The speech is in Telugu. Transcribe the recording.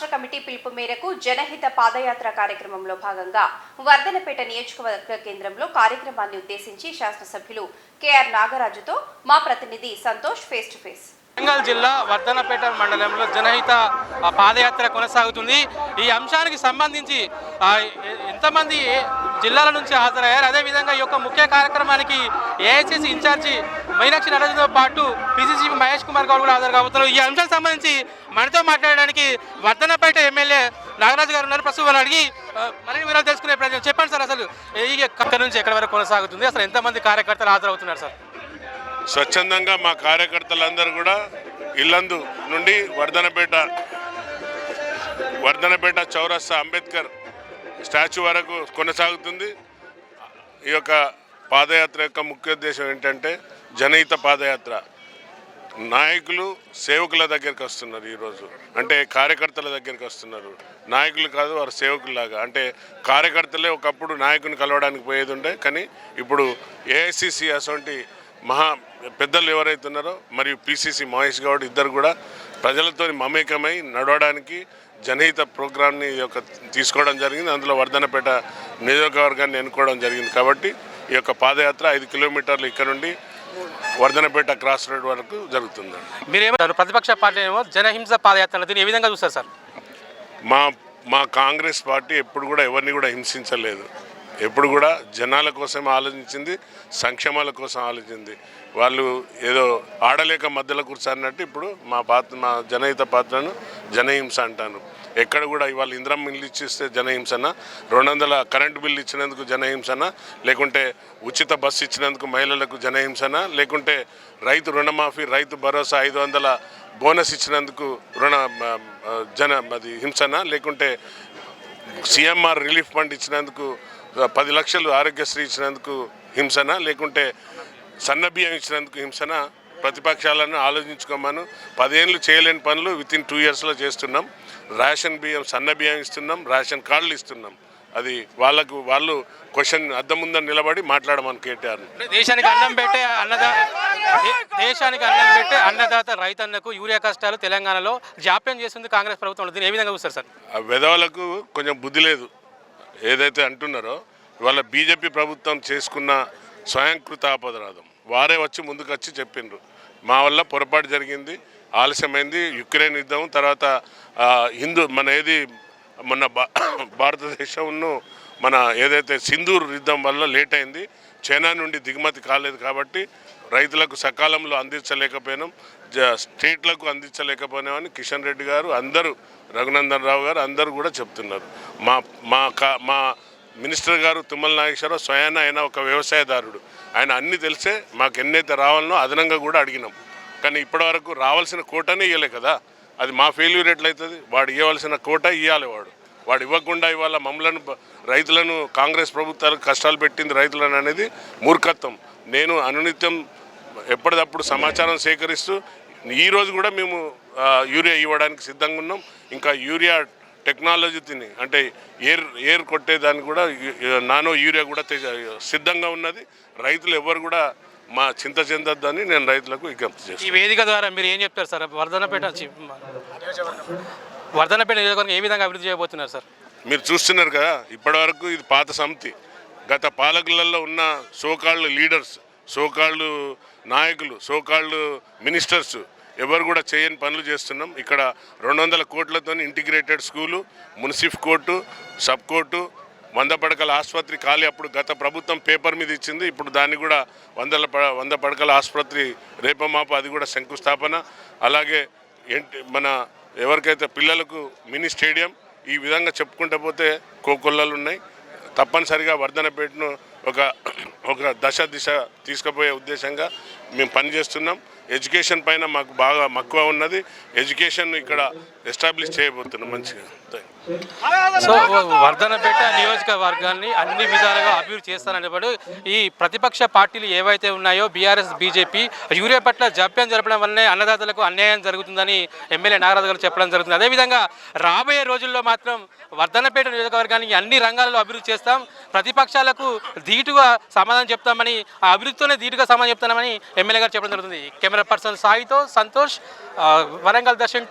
రాష్ట్ర కమిటీ పిలుపు మేరకు జనహిత పాదయాత్ర కార్యక్రమంలో భాగంగా వర్ధనపేట నియోజకవర్గ కేంద్రంలో కార్యక్రమాన్ని ఉద్దేశించి శాసనసభ్యులు కెఆర్ నాగరాజుతో మా ప్రతినిధి Santosh face to face Warangal జిల్లా వర్ధనపేట మండలంలో జనహిత పాదయాత్ర కొనసాగుతుంది. ఈ అంశానికి సంబంధించి ఎంతమంది జిల్లాల నుంచి హాజరయ్యారు? అదేవిధంగా ఈ యొక్క ముఖ్య కార్యక్రమానికి ఏఐసిసి ఇన్ఛార్జి మీనాక్షి నటరాజుతో పాటు పిసిసి మహేష్ కుమార్ గౌడ్ కూడా హాజరు కాబోతున్నారు ఈ అంశానికి సంబంధించి మనతో మాట్లాడడానికి వర్ధనపేట ఎమ్మెల్యే నాగరాజు గారు ఉన్నారు. ప్రస్తుతం అడిగి మరిన్ని వివరాలు తెలుసుకునే ప్రయత్నం చెప్పండి సార్ అసలు ఈ ఎక్కడి నుంచి ఎక్కడి వరకు కొనసాగుతుంది? అసలు ఎంతమంది కార్యకర్తలు హాజరవుతున్నారు సార్? స్వచ్ఛందంగా మా కార్యకర్తలందరూ కూడా ఇల్లందు నుండి వర్ధనపేట వర్ధనపేట చౌరస్తా అంబేద్కర్ స్టాచ్యూ వరకు కొనసాగుతుంది. ఈ యొక్క పాదయాత్ర యొక్క ముఖ్య ఉద్దేశం ఏంటంటే జనహిత పాదయాత్ర. నాయకులు సేవకుల దగ్గరికి వస్తున్నారు ఈరోజు. అంటే కార్యకర్తల దగ్గరికి వస్తున్నారు. నాయకులు కాదు వారు సేవకుల్లాగా. అంటే కార్యకర్తలే ఒకప్పుడు నాయకుని కలవడానికి పోయేది ఉండే కానీ ఇప్పుడు ఏఐసిసి అటువంటి మహా పెద్దలు ఎవరైతే ఉన్నారో మరియు పిసిసి మహేష్ గౌడ్ ఇద్దరు కూడా ప్రజలతో మమేకమై నడవడానికి జనహిత ప్రోగ్రామ్ని యొక్క తీసుకోవడం జరిగింది. అందులో వర్ధనపేట నియోజకవర్గాన్ని ఎన్నుకోవడం జరిగింది కాబట్టి ఈ యొక్క పాదయాత్ర ఐదు కిలోమీటర్లు ఇక్కడ నుండి వర్ధనపేట క్రాస్ రోడ్ వరకు జరుగుతుందండి మీరేమంటారు? ప్రతిపక్ష పార్టీ ఏమో జనహింస పాదయాత్ర దీన్ని ఏ విధంగా చూస్తారు సార్? మా మా కాంగ్రెస్ పార్టీ ఎప్పుడు కూడా ఎవరిని కూడా హింసించలేదు. ఎప్పుడు కూడా జనాల కోసం ఆలోచించింది సంక్షేమాల కోసం ఆలోచించింది వాళ్ళు ఏదో ఆడలేక మధ్యలో కూర్చున్నట్టు ఇప్పుడు మా పాత్ర మా జనహిత పాత్రను జనహింస అంటాను. ఎక్కడ కూడా ఇవాళ ఇంద్రం బిల్లు ఇచ్చిస్తే జనహింసన? రెండు వందల కరెంటు బిల్లు ఇచ్చినందుకు జనహింసన? లేకుంటే ఉచిత బస్సు ఇచ్చినందుకు మహిళలకు జనహింసన? లేకుంటే రైతు రుణమాఫీ రైతు భరోసా ఐదు వందల బోనస్ ఇచ్చినందుకు రుణ జన అది హింసన? లేకుంటే సిఎంఆర్ రిలీఫ్ ఫండ్ ఇచ్చినందుకు పది లక్షలు ఆరోగ్యశ్రీ ఇచ్చినందుకు హింసన? లేకుంటే సన్న బియ్యం ఇచ్చినందుకు హింసన? ప్రతిపక్షాలను ఆలోచించుకోమను. పదేళ్ళు చేయలేని పనులు విత్ ఇన్ టూ ఇయర్స్లో చేస్తున్నాం. రేషన్ బియ్యం సన్న బియ్యం ఇస్తున్నాం. రేషన్ కార్డులు ఇస్తున్నాం. అది వాళ్ళకు వాళ్ళు క్వశ్చన్ అద్దం ముందని నిలబడి మాట్లాడమని కేటీఆర్ని. దేశానికి అన్నం పెట్టే అన్నదా దేశానికి అన్నం పెట్టే అన్నదాత రైతన్నకు యూరియా కష్టాలు తెలంగాణలో జాప్యం చేస్తుంది కాంగ్రెస్ ప్రభుత్వం. దీన్ని ఏ విధంగా చూస్తారు సార్? ఆ విధవలకు కొంచెం బుద్ధి లేదు. ఏదైతే అంటున్నారో ఇవాళ బీజేపీ ప్రభుత్వం చేసుకున్న స్వయంకృత ఆపదరాధం వారే వచ్చి ముందుకు వచ్చి చెప్పిండ్రు. మా వల్ల పొరపాటు జరిగింది ఆలస్యమైంది యుక్రెయిన్ యుద్ధం తర్వాత హిందూ మన ఏది మన భా భారతదేశంను మన ఏదైతే సింధూర్ యుద్ధం వల్ల లేట్ అయింది చైనా నుండి దిగుమతి కాలేదు కాబట్టి రైతులకు సకాలంలో అందించలేకపోయినాం జ- స్టేట్లకు అందించలేకపోయినామని కిషన్ రెడ్డి గారు అందరూ రఘునందన్ రావు గారు అందరూ కూడా చెప్తున్నారు. మా మా కా మా మినిస్టర్ గారు తుమ్మల నాగేశ్వరరావు స్వయాన ఆయన ఒక వ్యవసాయదారుడు. ఆయన అన్ని తెలిసే మాకు ఎన్నైతే రావాలనో అదనంగా కూడా అడిగినాం. కానీ ఇప్పటివరకు రావాల్సిన కోటనే ఇవ్వలే కదా. అది మా ఫెయిల్యూర్ ఎట్లయితుంది? వాడు ఇవ్వవలసిన కోట ఇవ్వాలి వాడు. వాడు ఇవ్వకుండా ఇవాళ మమ్మలను రైతులను కాంగ్రెస్ ప్రభుత్వాలకు కష్టాలు పెట్టింది రైతులను అనేది మూర్ఖత్వం. నేను అనునిత్యం ఎప్పటికప్పుడు సమాచారం సేకరిస్తూ ఈరోజు కూడా మేము యూరియా ఇవ్వడానికి సిద్ధంగా ఉన్నాం. ఇంకా యూరియా టెక్నాలజీ తిని అంటే ఏర్ ఏర్ కొట్టేదానికి కూడా నానో యూరియా కూడా సిద్ధంగా ఉన్నది. రైతులు ఎవరు కూడా మా చింత చెందొద్దని నేను రైతులకు విజ్ఞప్తి చేస్తాను ఈ వేదిక ద్వారా మీరు ఏం చెప్తారు సార్? వర్ధనపేట వర్ధనపేట నియోజకవర్గం ఏ విధంగా అభివృద్ధి చేయబోతున్నారు సార్? మీరు చూస్తున్నారు కదా ఇప్పటివరకు ఇది పాత సమితి. గత పాలకులలో ఉన్న సోకాళ్ళు లీడర్స్ సోకాళ్ళు నాయకులు సోకాళ్ళు మినిస్టర్స్ ఎవరు కూడా చేయని పనులు చేస్తున్నాం. ఇక్కడ రెండు వందల కోట్లతో integrated school munsif court sub court వంద పడకల ఆసుపత్రి ఖాళీ అప్పుడు గత ప్రభుత్వం పేపర్ మీద ఇచ్చింది. ఇప్పుడు దాన్ని కూడా వందల ప- వంద పడకల ఆసుపత్రి రేపమాప అది కూడా శంకుస్థాపన. అలాగే ఏంటి మన ఎవరికైతే పిల్లలకు మినీ స్టేడియం ఈ విధంగా చెప్పుకుంటూ పోతే కోకొల్లలు ఉన్నాయి. తప్పనిసరిగా వర్ధనపేటను ఒక ఒక దశ దిశ తీసుకుపోయే ఉద్దేశంగా మేము పనిచేస్తున్నాం. ఎడ్యుకేషన్ పైన మాకు బాగా మక్కువ ఉన్నది. ఎడ్యుకేషన్ ఇక్కడ ఎస్టాబ్లిష్ చేయబోతున్నాం మంచిగా. సో వర్ధనపేట నియోజకవర్గాన్ని అన్ని విధాలుగా అభివృద్ధి చేస్తాననేవాడు ఈ ప్రతిపక్ష పార్టీలు ఏవైతే ఉన్నాయో బీఆర్ఎస్ బీజేపీ యూరియా పట్ల జాప్యం జరపడం వల్లనే అన్నదాతలకు అన్యాయం జరుగుతుందని ఎమ్మెల్యే నాగరాజు గారు చెప్పడం జరుగుతుంది. అదేవిధంగా రాబోయే రోజుల్లో మాత్రం వర్ధనపేట నియోజకవర్గానికి అన్ని రంగాల్లో అభివృద్ధి చేస్తాం. ప్రతిపక్షాలకు ధీటుగా సమాధానం చెప్తామని ఆ అభివృద్ధితోనే ధీటుగా సమాధానం చెప్తామని ఎమ్మెల్యే గారు చెప్పడం జరుగుతుంది. కెమెరా పర్సన్ సాయితో సంతోష్ వరంగల్ దర్శన్